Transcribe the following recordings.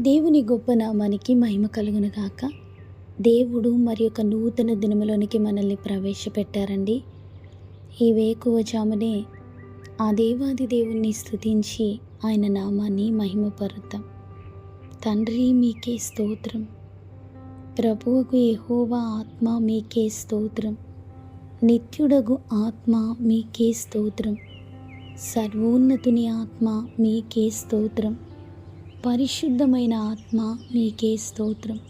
దేవుని గొప్ప నామానికి మహిమ కలుగును కాక దేవుడు మరి యొక్క నూతన దినములోనికి మనల్ని ప్రవేశపెట్టారండి. ఈ వేకువజామునే ఆ దేవాది దేవుణ్ణి స్థుతించి ఆయన నామాన్ని మహిమపరుద్దాం తండ్రి మీకే స్తోత్రం. ప్రభువుకు ఎహోవా ఆత్మ మీకే స్తోత్రం. నిత్యుడగు ఆత్మ మీకే స్తోత్రం. సర్వోన్నతుని ఆత్మ మీకే స్తోత్రం. పరిశుద్ధమైన ఆత్మ నీకే స్తోత్రం.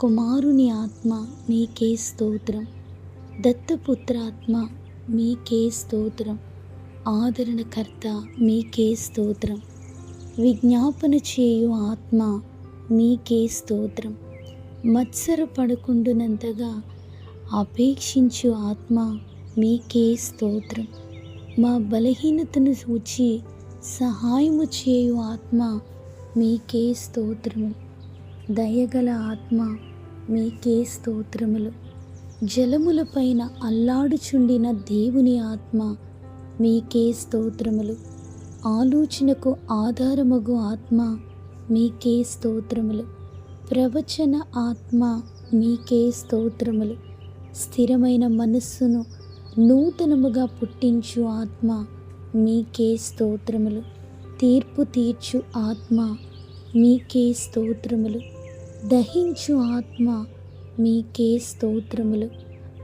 కుమారుని ఆత్మ నీకే స్తోత్రం. దత్తపుత్రాత్మ మీకే స్తోత్రం. ఆదరణకర్త మీకే స్తోత్రం. విజ్ఞాపన చేయు ఆత్మ మీకే స్తోత్రం. మత్సర పడకుండునంతగా అపేక్షించు ఆత్మ మీకే స్తోత్రం. మా బలహీనతను చూచి సహాయము చేయు ఆత్మ మీకే స్తోత్రములు. దయగల ఆత్మ మీకే స్తోత్రములు. జలములపైన అల్లాడుచుండిన దేవుని ఆత్మ మీకే స్తోత్రములు. ఆలోచనకు ఆధారమగు ఆత్మ మీకే స్తోత్రములు. ప్రవచన ఆత్మ మీకే స్తోత్రములు. స్థిరమైన మనస్సును నూతనముగా పుట్టించు ఆత్మ మీకే స్తోత్రములు. తీర్పు తీర్చు ఆత్మ మీకే స్తోత్రములు. దహించు ఆత్మ మీకే స్తోత్రములు.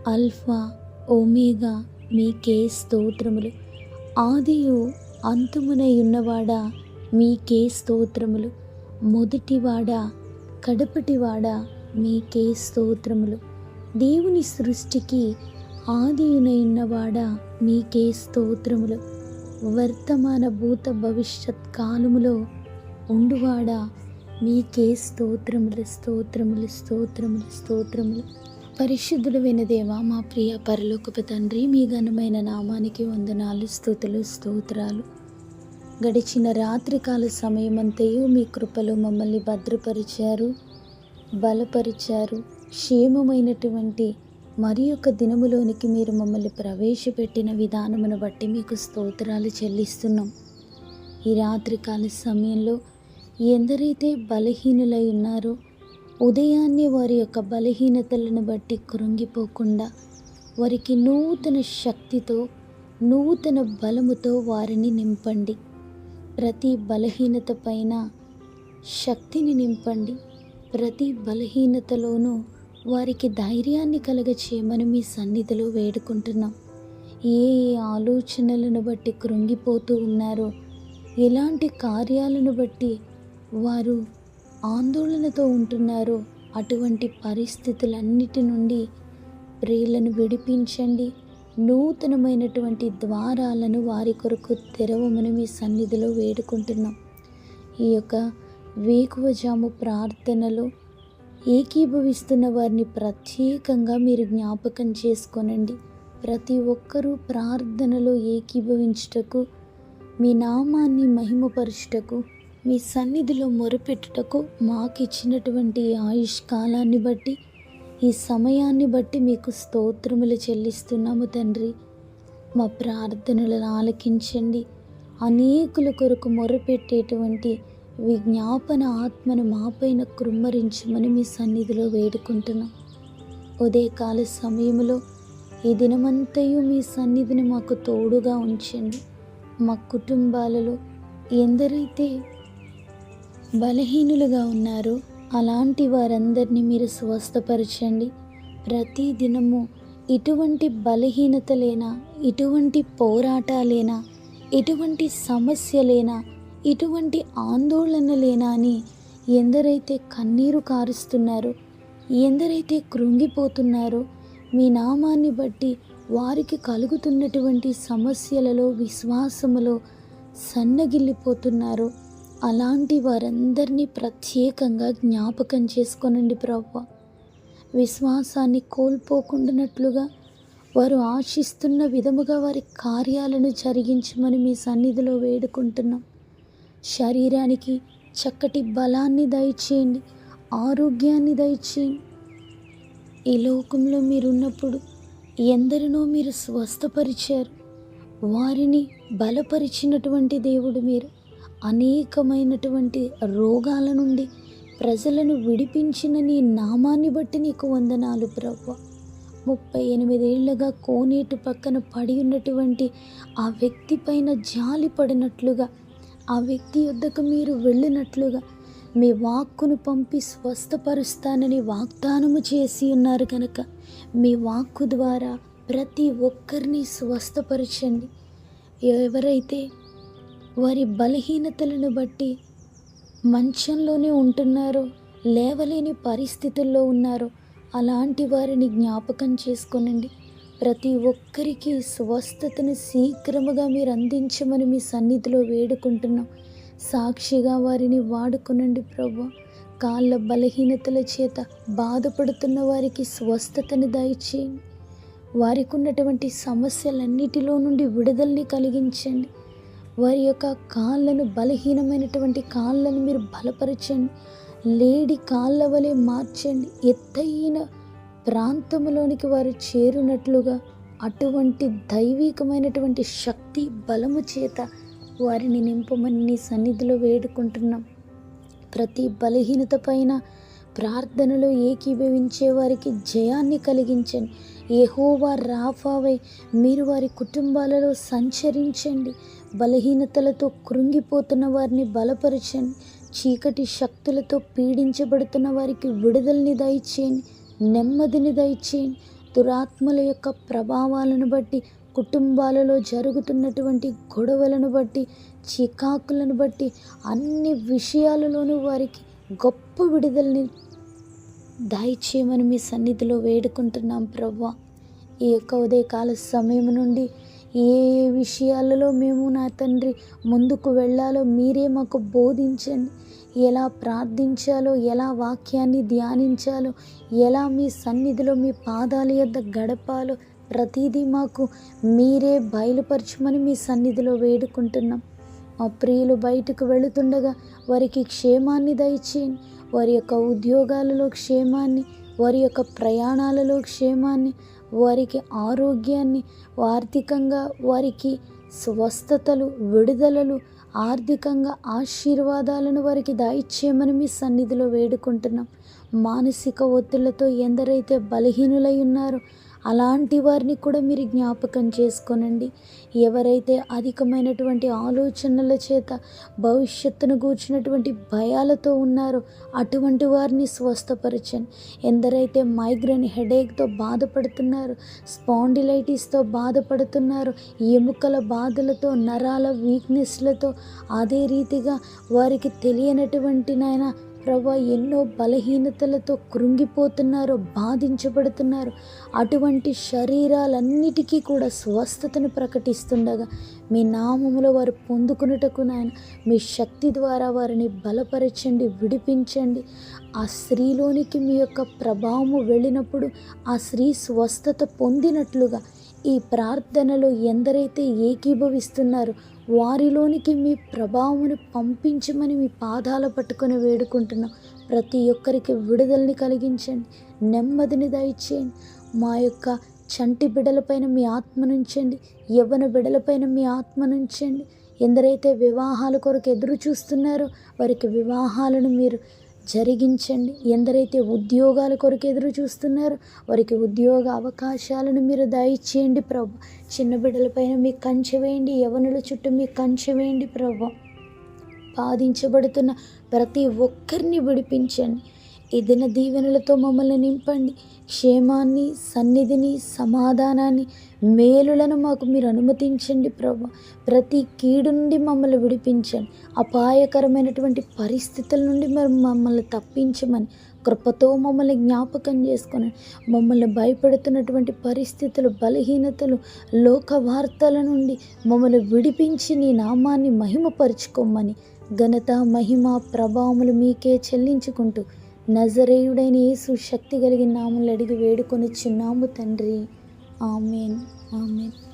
అల్ఫా ఓమేగా మీకే స్తోత్రములు. ఆదియు అంతమునై ఉన్నవాడా మీకే స్తోత్రములు. మొదటివాడా కడపటివాడా మీకే స్తోత్రములు. దేవుని సృష్టికి ఆదియునై ఉన్నవాడా మీకే స్తోత్రములు. వర్తమాన భూత భవిష్యత్ కాలములో ఉండువాడా? మీకే స్తోత్రములు స్తోత్రములు స్తోత్రములు స్తోత్రములు. పరిశుద్ధుడు వినదేవా మా ప్రియ పరలోకపు తండ్రి మీ ఘనమైన నామానికి వందనాలు స్థుతులు స్తోత్రాలు. గడిచిన రాత్రికాల సమయమంతయు మీ కృపలో మమ్మల్ని భద్రపరిచారు బలపరిచారు. క్షేమమైనటువంటి మరి యొక్క దినములోనికి మీరు మమ్మల్ని ప్రవేశపెట్టిన విధానమును బట్టి మీకు స్తోత్రాలు చెల్లిస్తున్నాం. ఈ రాత్రికాల సమయంలో ఎందరైతే బలహీనులై ఉన్నారో ఉదయాన్నే వారి యొక్క బలహీనతలను బట్టి కృంగిపోకుండా వారికి నూతన శక్తితో నూతన బలముతో వారిని నింపండి. ప్రతి బలహీనత పైన శక్తిని నింపండి. ప్రతి బలహీనతలోనూ వారికి ధైర్యాన్ని కలగచేయమని మీ సన్నిధిలో వేడుకుంటున్నాం. ఏ ఏ ఆలోచనలను బట్టి కృంగిపోతూ ఉన్నారో ఎలాంటి కార్యాలను బట్టి వారు ఆందోళనతో ఉంటున్నారో అటువంటి పరిస్థితులన్నిటి నుండి ప్రియులను విడిపించండి. నూతనమైనటువంటి ద్వారాలను వారి కొరకు తెరవమని మీ సన్నిధిలో వేడుకుంటున్నాం. ఈ యొక్క వేకువజాము ప్రార్థనలో ఏకీభవిస్తున్న వారిని ప్రత్యేకంగా మీరు జ్ఞాపకం చేసుకోనండి. ప్రతి ఒక్కరూ ప్రార్థనలో ఏకీభవించుటకు మీ నామాన్ని మహిమపరచుటకు మీ సన్నిధిలో మొరపెట్టుటకు మాకు ఇచ్చినటువంటి ఆయుష్ కాలాన్ని బట్టి ఈ సమయాన్ని బట్టి మీకు స్తోత్రములు చెల్లిస్తున్నాము తండ్రి. మా ప్రార్థనలను ఆలకించండి. అనేకుల కొరకు మొరపెట్టేటువంటి విజ్ఞాపన ఆత్మను మాపైన కృమ్మరించమని మీ సన్నిధిలో వేడుకుంటున్నాం. ఉదయకాల సమయంలో ఈ దినమంతయు మీ సన్నిధిని మాకు తోడుగా ఉంచండి. మా కుటుంబాలలో ఎందరైతే బలహీనులుగా ఉన్నారు. అలాంటి వారందరినీ మీరు స్వస్థపరచండి. ప్రతి దినము ఇటువంటి బలహీనతలేనా? ఇటువంటి పోరాటాలేనా? ఇటువంటి సమస్యలేనా? ఇటువంటి ఆందోళనలేనా అని ఎందరైతే కన్నీరు కారుస్తున్నారో ఎందరైతే కృంగిపోతున్నారో మీ నామాన్ని బట్టి వారికి కలుగుతున్నటువంటి సమస్యలలో విశ్వాసములో సన్నగిల్లిపోతున్నారో అలాంటి వారందరినీ ప్రత్యేకంగా జ్ఞాపకం చేసుకోనండి ప్రవ్వ. విశ్వాసాన్ని కోల్పోకుండానట్లుగా వారు ఆశిస్తున్న విధముగా వారి కార్యాలను జరిగించమని మీ సన్నిధిలో వేడుకుంటున్నాం. శరీరానికి చక్కటి బలాన్ని దయచేయండి ఆరోగ్యాన్ని దయచేయండి. ఈ లోకంలో మీరున్నప్పుడు ఎందరినో మీరు స్వస్థపరిచారు. వారిని బలపరిచినటువంటి దేవుడు మీరు. అనేకమైనటువంటి రోగాల నుండి ప్రజలను విడిపించిన నీ నామాన్ని బట్టి నీకు వందనాలు ప్రభు. ముప్పై ఎనిమిదేళ్ళుగా కోనేటు పక్కన పడి ఉన్నటువంటి ఆ వ్యక్తి పైన జాలి పడినట్లుగా ఆ వ్యక్తి యొద్దకు మీరు వెళ్ళినట్లుగా మీ వాక్కును పంపి స్వస్థపరుస్తానని వాగ్దానము చేసి ఉన్నారు కనుక మీ వాక్కు ద్వారా ప్రతి ఒక్కరిని స్వస్థపరచండి. ఎవరైతే వారి బలహీనతలను బట్టి మంచంలోనే ఉంటున్నారో లేవలేని పరిస్థితుల్లో ఉన్నారో. అలాంటి వారిని జ్ఞాపకం చేసుకోనండి. ప్రతి ఒక్కరికి స్వస్థతను శీఘ్రముగా మీరు అందించమని మీ సన్నిధిలో వేడుకుంటున్నాం. సాక్షిగా వారిని వాడుకునండి ప్రభు. కాళ్ళ బలహీనతల చేత బాధపడుతున్న వారికి స్వస్థతను దయచేయండి. వారికి ఉన్నటువంటి సమస్యలన్నిటిలో నుండి విడుదలని కలిగించండి. వారి యొక్క కాళ్ళను బలహీనమైనటువంటి కాళ్ళను మీరు బలపరచండి. లేడి కాళ్ళ వలె మార్చండి. ఎత్తైన ప్రాంతంలోనికి వారు చేరునట్లుగా అటువంటి దైవికమైనటువంటి శక్తి బలము చేత వారిని నింపమని నీ సన్నిధిలో వేడుకుంటున్నాం. ప్రతి బలహీనత పైన ప్రార్థనలో ఏకీభవించే వారికి జయాన్ని కలిగించండి. ఏహోవా రాఫావై మీరు వారి కుటుంబాలలో సంచరించండి. బలహీనతలతో కృంగిపోతున్న వారిని బలపరచండి. చీకటి శక్తులతో పీడించబడుతున్న వారికి విడుదలని దయచేయండి. నెమ్మదిని దయచేయండి. దురాత్మల యొక్క ప్రభావాలను బట్టి కుటుంబాలలో జరుగుతున్నటువంటి గొడవలను బట్టి చికాకులను బట్టి అన్ని విషయాలలోనూ వారికి గొప్ప విడుదలని దయచేయమని మీ సన్నిధిలో వేడుకుంటున్నాం ప్రవ్వా. ఈ యొక్క ఉదయకాల సమయం నుండి ఏ విషయాలలో మేము నా తండ్రి ముందుకు వెళ్ళాలో మీరే మాకు బోధించండి. ఎలా ప్రార్థించాలో ఎలా వాక్యాన్ని ధ్యానించాలో ఎలా మీ సన్నిధిలో మీ పాదాల యొద్ద గడపాలో ప్రతిదీ మాకు మీరే బయలుపరచమని మీ సన్నిధిలో వేడుకుంటున్నాం. మా ప్రియులు బయటకు వెళుతుండగా వారికి క్షేమాన్ని దయచేయండి. వారి యొక్క ఉద్యోగాలలో క్షేమాన్ని వారి యొక్క ప్రయాణాలలో క్షేమాన్ని వారికి ఆరోగ్యాన్ని ఆర్థికంగా వారికి స్వస్థతలు విడుదలలు ఆర్థికంగా ఆశీర్వాదాలను వారికి దాయిచ్చేయమని మీ సన్నిధిలో వేడుకుంటున్నాం. మానసిక ఒత్తిళ్ళతో ఎందరైతే బలహీనులై ఉన్నారో అలాంటి వారిని కూడా మీరు జ్ఞాపకం చేసుకోనండి. ఎవరైతే అధికమైనటువంటి ఆలోచనల చేత భవిష్యత్తును గూర్చినటువంటి భయాలతో ఉన్నారో అటువంటి వారిని స్వస్థపరచండి. ఎందరైతే మైగ్రేన్ హెడేక్తో బాధపడుతున్నారు స్పాండిలైటిస్తో బాధపడుతున్నారు ఎముకల బాధలతో నరాల వీక్నెస్లతో అదే రీతిగా వారికి తెలియనటువంటి నాయన ప్రభా ఎన్నో బలహీనతలతో కృంగిపోతున్నారు బాధించబడుతున్నారు. అటువంటి శరీరాలన్నిటికీ కూడా స్వస్థతను ప్రకటిస్తుండగా మీ నామములో వారు పొందుకున్నటకు నాయన మీ శక్తి ద్వారా వారిని బలపరచండి విడిపించండి. ఆ స్త్రీలోనికి మీ యొక్క ప్రభావము వెళ్ళినప్పుడు ఆ స్త్రీ స్వస్థత పొందినట్లుగా ఈ ప్రార్థనలో ఎందరైతే ఏకీభవిస్తున్నారో వారిలోనికి మీ ప్రభావమును పంపించమని మీ పాదాలు పట్టుకొని వేడుకుంటున్నాం. ప్రతి ఒక్కరికి విడుదలని కలిగించండి. నెమ్మదిని దయచేయండి. మా యొక్క చంటి బిడలపైన మీ ఆత్మ నుంచండి. యవ్వన బిడలపైన మీ ఆత్మ నుంచండి. ఎందరైతే వివాహాల కొరకు ఎదురు చూస్తున్నారో వారికి వివాహాలను మీరు జరిగించండి. ఎందరైతే ఉద్యోగాల కొరకు ఎదురు చూస్తున్నారో వారికి ఉద్యోగ అవకాశాలను మీరు దయచేయండి ప్రభు. చిన్న బిడ్డలపైన మీ కంచె వేయండి యవనుల చుట్టూ మీ కంచె వేయండి ప్రభు. బాధించబడుతున్న ప్రతి ఒక్కరిని విడిపించండి. ఈ దిన దీవెనలతో మమ్మల్ని నింపండి. క్షేమాన్ని సన్నిధిని సమాధానాన్ని మేలులను మాకు మీరు అనుమతించండి ప్రభు. ప్రతి కీడు నుండి మమ్మల్ని విడిపించండి. అపాయకరమైనటువంటి పరిస్థితుల నుండి మరి మమ్మల్ని తప్పించమని కృపతో మమ్మల్ని జ్ఞాపకం చేసుకొని మమ్మల్ని భయపెడుతున్నటువంటి పరిస్థితులు బలహీనతలు లోక వార్తల నుండి మమ్మల్ని విడిపించి నీ నామాన్ని మహిమపరుచుకోమని ఘనత మహిమ ప్రభావములు మీకే చెల్లించుకుంటూ నజరేయుడైన యేసు శక్తి కలిగిన నాములు అడిగి వేడుకొని చిన్నాము తండ్రి. ఆమెన్. ఆమెన్.